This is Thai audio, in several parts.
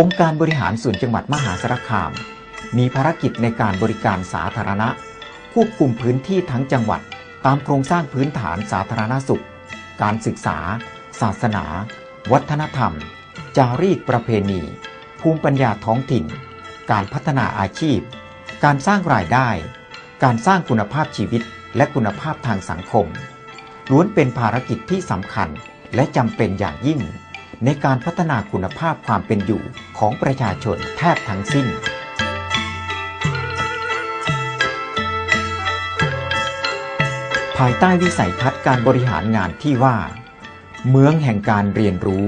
องค์การบริหารส่วนจังหวัดมหาสารคาม มีภารกิจในการบริการสาธารณะ ควบคุมพื้นที่ทั้งจังหวัด ตามโครงสร้างพื้นฐานสาธารณสุข การศึกษา ศาสนา วัฒนธรรม จารีตประเพณี ภูมิปัญญาท้องถิ่น การพัฒนาอาชีพ การสร้างรายได้ การสร้างคุณภาพชีวิตและคุณภาพทางสังคม ล้วนเป็นภารกิจที่สำคัญและจำเป็นอย่างยิ่ง ในการพัฒนาคุณภาพความเป็นอยู่ของประชาชนแทบทั้งสิ้น ภายใต้วิสัยทัศน์การบริหารงานที่ว่า เมืองแห่งการเรียนรู้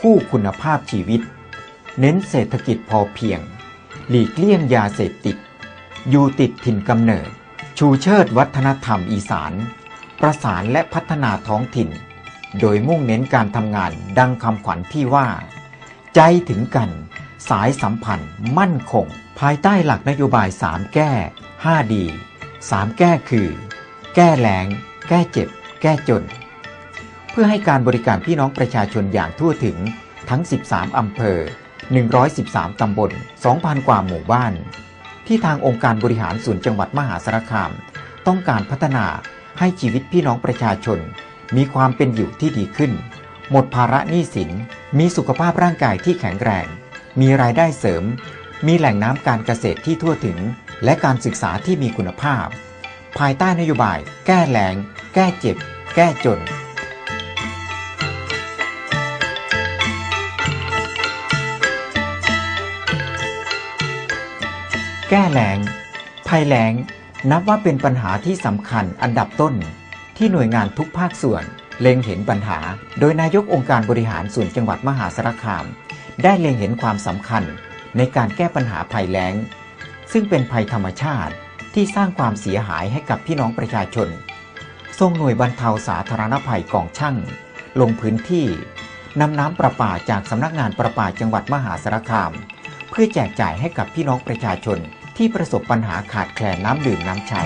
คู่คุณภาพชีวิต เน้นเศรษฐกิจพอเพียง หลีกเลี่ยงยาเสพติด อยู่ติดถิ่นกำเนิด ชูเชิดวัฒนธรรมอีสาน ประสานและพัฒนาท้องถิ่น โดยมุ่งเน้นการทำงานดังคำขวัญที่ว่า ใจถึงกัน สายสัมพันธ์มั่นคง ภายใต้หลักนโยบาย 3 แก้ 5 ดี 3 แก้คือ แก้แล้งแก้เจ็บ แก้จน เพื่อให้การบริการพี่น้องประชาชนอย่างทั่วถึงทั้ง 13 อำเภอ 113 ตำบล 2,000 กว่าหมู่บ้าน ที่ทางองค์การบริหารส่วนจังหวัดมหาสารคาม ต้องการพัฒนาให้ชีวิตพี่น้องประชาชน มีความเป็นอยู่ที่ดีขึ้น หมดภาระหนี้สิน มีสุขภาพร่างกายที่แข็งแรง มีรายได้เสริม มีแหล่งน้ำการเกษตรที่ทั่วถึง และการศึกษาที่มีคุณภาพ ภายใต้นโยบาย แก้แล้งแก้เจ็บ แก้จนแก้แล้งภัยแล้งนับว่าเป็นปัญหาที่สำคัญอันดับต้น ที่หน่วยงานทุกภาคส่วน เล็งเห็นปัญหา โดยนายกองค์การบริหารส่วนจังหวัดมหาสารคาม ได้เล็งเห็นความสำคัญในการแก้ปัญหาภัยแล้ง ซึ่งเป็นภัยธรรมชาติที่สร้างความเสียหายให้กับพี่น้องประชาชน ทรงหน่วยบรรเทาสาธารณภัยกองช่าง ลงพื้นที่นำน้ำประปาจากสำนักงานประปาจังหวัดมหาสารคาม เพื่อแจกจ่ายให้กับพี่น้องประชาชนที่ประสบปัญหาขาดแคลนน้ำดื่มน้ำใช้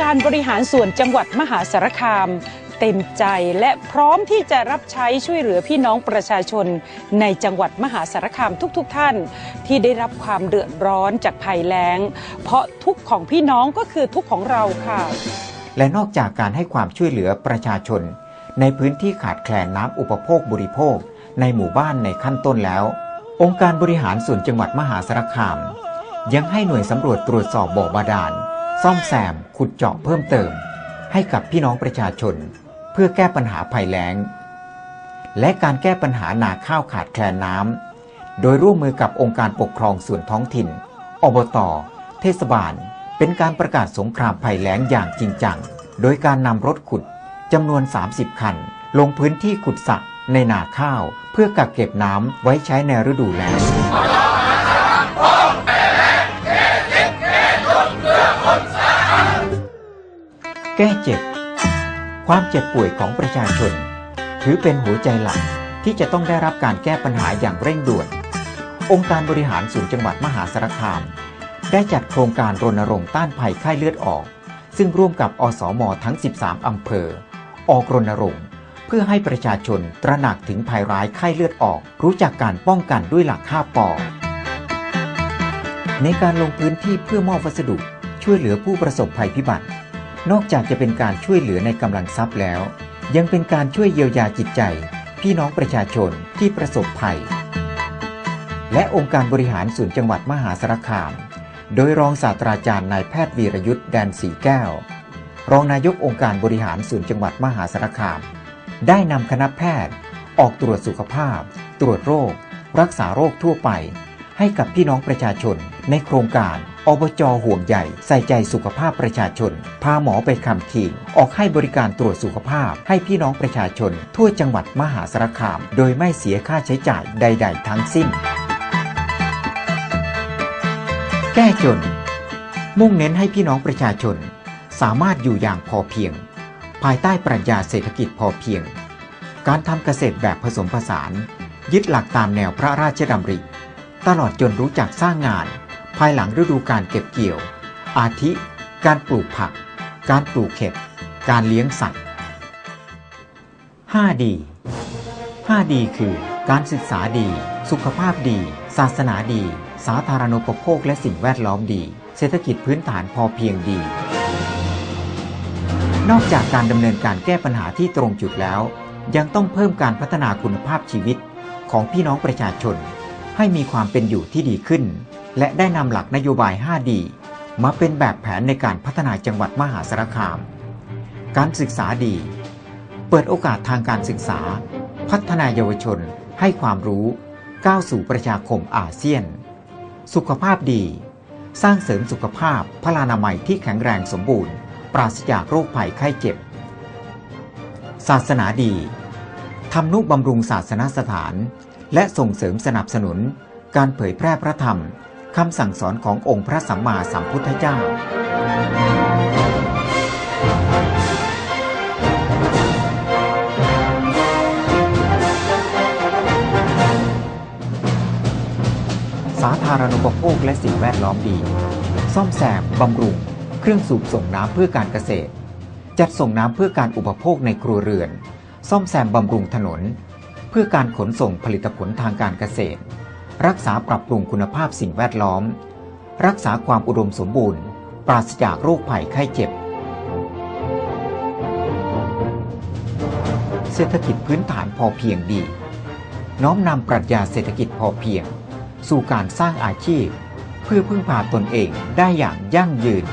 การบริหารส่วนจังหวัดมหาสารคาม เต็มใจและพร้อมที่จะรับใช้ช่วยเหลือพี่น้องประชาชน ในจังหวัดมหาสารคามทุกๆทท่าน ที่ได้รับความเดือดร้อนจากภัยแล้ง เพราะทุกของพี่น้องก็คือทุกของเราค่ะ และนอกจากการให้ความช่วยเหลือประชาชน ในพื้นที่ขาดแคลนน้ำอุปโภคบริโภค ในหมู่บ้านในขั้นต้นแล้ว องค์การบริหารส่วนจังหวัดมหาสารคาม ยังให้หน่วยสำรวจตรวจสอบบ่อบาดาล ซ่อมแซมขุดเจาะเพิ่มเติม ให้กับพี่น้องประชาชน เพื่อแก้ปัญหาภัยแล้ง และการแก้ปัญหานาข้าวขาดแคลนน้ำโดยร่วมมือกับองค์การปกครองส่วนท้องถิ่น อบต เทศบาล เป็นการประกาศสงครามภัยแล้งอย่างจริงจัง โดยการนำรถขุดจำนวน 30 คัน ลงพื้นที่ขุดสระในนาข้าว เพื่อกักเก็บน้ำไว้ใช้ในฤดูแล้ง แก้เจ็บ ความเจ็บป่วยของประชาชน ถือเป็นหัวใจหลักที่จะต้องได้รับการแก้ปัญหาอย่างเร่งด่วน องค์การบริหารส่วนจังหวัดมหาสารคาม ได้จัดโครงการรณรงค์ต้านภัยไข้เลือดออก ซึ่งร่วมกับอสมทั้ง 13 อำเภอ ออกรณรงค์เพื่อให้ประชาชนตระหนักถึงภัยร้ายไข้เลือดออก รู้จักการป้องกันด้วยหลัก5ปอในการลงพื้นที่เพื่อมอบวัสดุช่วยเหลือผู้ประสบภัยพิบัติ นอกจากจะเป็นการช่วยเหลือในกำลังทรัพย์แล้ว ยังเป็นการช่วยเยียวยาจิตใจ พี่น้องประชาชนที่ประสบภัย และองค์การบริหารส่วนจังหวัดมหาสารคาม โดยรองศาสตราจารย์นายแพทย์วีรยุทธ์แดนสีแก้ว รองนายกองค์การบริหารส่วนจังหวัดมหาสารคาม ได้นำคณะแพทย์ ออกตรวจสุขภาพ ตรวจโรค รักษาโรคทั่วไป ให้กับพี่น้องประชาชน ในโครงการอบจห่วงใหญ่ใส่ใจสุขภาพประชาชน พาหมอไปคำคิง ออกให้บริการตรวจสุขภาพ ให้พี่น้องประชาชน ทั่วจังหวัดมหาสารคาม โดยไม่เสียค่าใช้จ่ายใด ๆ ทั้งสิ้น แก้จน มุ่งเน้นให้พี่น้องประชาชน สามารถอยู่อย่างพอเพียง ภายใต้ปรัชญาเศรษฐกิจพอเพียง การทำเกษตรแบบผสมผสาน ยึดหลักตามแนวพระราชดำริ ตลอดจนรู้จักสร้างงาน ภายหลังฤดูการเก็บเกี่ยว อาทิ การปลูกผัก การปลูกเห็ด การเลี้ยงสัตว์ 5D 5D คือการศึกษาดี สุขภาพดี ศาสนาดี สาธารณูปโภคและสิ่งแวดล้อมดี เศรษฐกิจพื้นฐานพอเพียงดี นอกจากการดำเนินการแก้ปัญหาที่ตรงจุดแล้ว ยังต้องเพิ่มการพัฒนาคุณภาพชีวิตของพี่น้องประชาชน ให้มีความเป็นอยู่ที่ดีขึ้น และได้นำหลักนโยบาย 5D มาเป็นแบบแผนในการพัฒนาจังหวัดมหาสารคาม การศึกษาดี เปิดโอกาสทางการศึกษา พัฒนาเยาวชนให้ความรู้ ก้าวสู่ประชาคมอาเซียน สุขภาพดี สร้างเสริมสุขภาพพลานามัยที่แข็งแรงสมบูรณ์ ปราศจากโรคภัยไข้เจ็บ ศาสนาดีทำนุบำรุงศาสนสถาน และส่งเสริมสนับสนุน การเผยแพร่พระธรรมคำสั่งสอนขององค์พระสัมมาสัมพุทธเจ้า สาธารณูปโภคและสิ่งแวดล้อมดี ซ่อมแซมบำรุง เครื่องสูบส่งน้ำเพื่อการเกษตร จัดส่งน้ำเพื่อการอุปโภคในครัวเรือน ซ่อมแซมบำรุงถนน เพื่อการขนส่งผลิตผลทางการเกษตร รักษาปรับปรุงคุณภาพสิ่งแวดล้อม รักษาความอุดมสมบูรณ์ ปราศจากโรคภัยไข้เจ็บ เศรษฐกิจพื้นฐานพอเพียงดี น้อมนำปรัชญาเศรษฐกิจพอเพียง สู่การสร้างอาชีพ เพื่อพึ่งพาตนเองได้อย่างยั่งยืน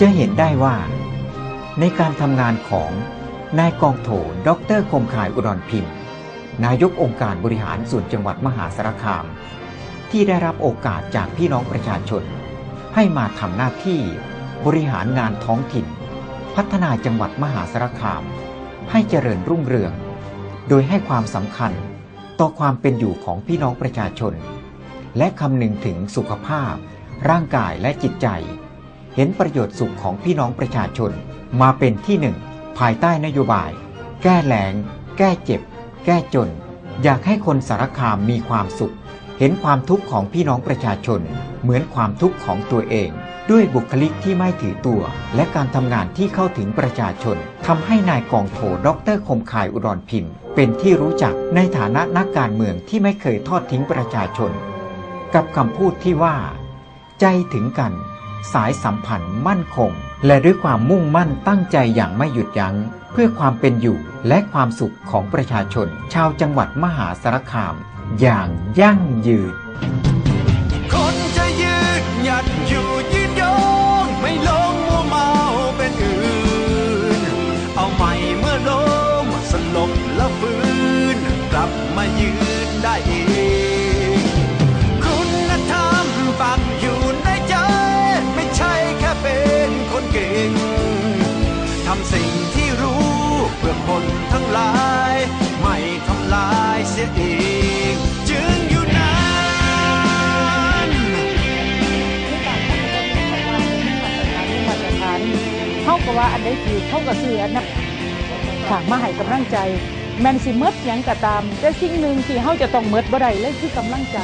จะเห็นได้ว่า ในการทำงานของนายกองโถดรคมคายอุดรพิมพ์ นายกองค์การบริหารส่วนจังหวัดมหาสารคาม ที่ได้รับโอกาสจากพี่น้องประชาชน ให้มาทำหน้าที่บริหารงานท้องถิ่น พัฒนาจังหวัดมหาสารคาม ให้เจริญรุ่งเรือง โดยให้ความสำคัญต่อความเป็นอยู่ของพี่น้องประชาชน และคำนึงถึงสุขภาพ ร่างกายและจิตใจ เห็นประโยชน์สุขของพี่น้องประชาชน มาเป็นที่หนึ่งภายใต้นโยบาย แก้แล้งแก้เจ็บ แก้จน อยากให้คนสารคามมีความสุข เห็นความทุกข์ของพี่น้องประชาชน เหมือนความทุกข์ของตัวเอง ด้วยบุคลิกที่ไม่ถือตัว และการทำงานที่เข้าถึงประชาชนทำให้นายกองโทดรคมคายอุดรพิมพ์ เป็นที่รู้จักในฐานะนักการเมืองที่ไม่เคยทอดทิ้งประชาชน กับคำพูดที่ว่า ใจถึงกัน สายสัมพันธ์มั่นคง และด้วยความมุ่งมั่นตั้งใจอย่างไม่หยุดยัง้ง เพื่อความเป็นอยู่และความสุขของประชาชน ชาวจังหวัดมหาสารคาม อย่างยั่งยืนคนจะยืนหยัดอยู่ยืนยงไม่ลงมัวเมาเป็นอื่น เอาใหม่เมื่อล้มสลบแล้วฟื้นกลับมายืนได้อีก คนทั้งหลาย ไม่ทำลายเสียอีก จึงอยู่นานมาตรฐานเท่ากับว่าอันใดผิดเท่ากับเสือนะฝากมาให้กำลังใจ แมนสิเมดยังก็ตาม แต่สิ่งหนึ่งที่เฮาจะต้องเมดบ่ได้เลยคือกำลังใจ